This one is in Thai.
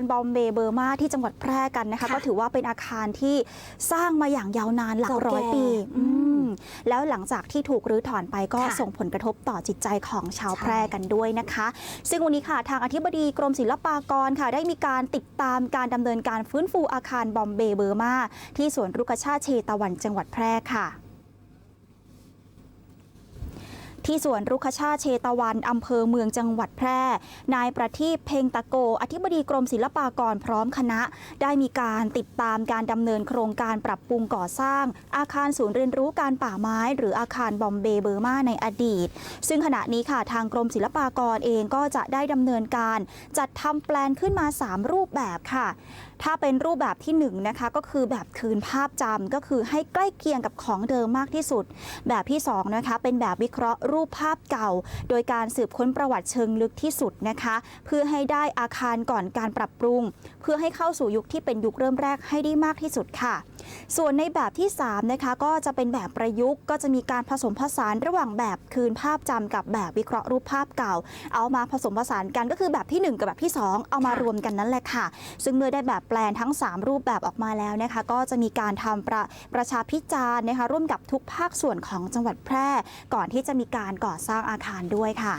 ารบอมเบย์เบอร์มาที่จังหวัดแพร่กันนะคะค่ะก็ถือว่าเป็นอาคารที่สร้างมาอย่างยาวนานหลักเก่าร้อยแก่ปีอือืมมแล้วหลังจากที่ถูกรื้อถอนไปก็ค่ะส่งผลกระทบต่อจิตใจของชาวใช่แพร่กันด้วยนะคะ ซึ่งวันนี้ค่ะทางอธิบดีกรมศิลปากรค่ะ ได้มีการติดตามการดำเนินการฟื้นฟูอาคารบอมเบย์เบอร์มาที่สวนรุกชาติเชตวันจังหวัดแพร่ค่ะ ที่สวนรุกขชาติเชตวันอำเภอเมืองจังหวัดแพร่ นายประทีปเพ่งตะโก อธิบดีกรมศิลปากรพร้อมคณะ ได้มีการติดตามการดำเนินโครงการปรับปรุงก่อสร้าง อาคารศูนย์เรียนรู้การป่าไม้ หรืออาคารบอมเบย์เบอร์มาในอดีต ซึ่งขณะนี้ค่ะทางกรมศิลปากรเองก็จะได้ดำเนินการ จัดทำแปลนขึ้นมา 3 รูปแบบค่ะถ้าเป็นรูปแบบที่1นงนะคะก็คือแบบคืนภาพจำก็คือให้ใกล้เคียงกับของเดิมมากที่สุด แบบที่2นะคะเป็นแบบวิเคราะห์รููปภาพเก่า โดยการสืบค้นประวัติเชิงลึกที่สุดนะคะ เพื่อให้ได้อาคารก่อนการปรับปรุง เพื่อให้เข้าสู่ยุคที่เป็นยุคเริ่มแรกให้ได้มากที่สุดค่ะ ส่วนในแบบที่3นะคะก็จะเป็นแบบประยุกต์ก็จะมีการผสมผสานระหว่างแบบคืนภาพจำกับแบบวิเคราะห์รูปภาพเก่า เอามาผสมผสานกันก็คือแบบที่ 1 กับแบบที่ 2 เอามารวมกันนั่นแหละค่ะ ซึ่งเมื่อได้แบบแปลนทั้ง 3 รูปแบบออกมาแล้วนะคะ ก็จะมีการทำประประชาพิจารณ์นะคะร่วมกับทุกภาคส่วนของจังหวัดแพร่ ก่อนที่จะมีการก่อสร้างอาคารด้วยค่ะ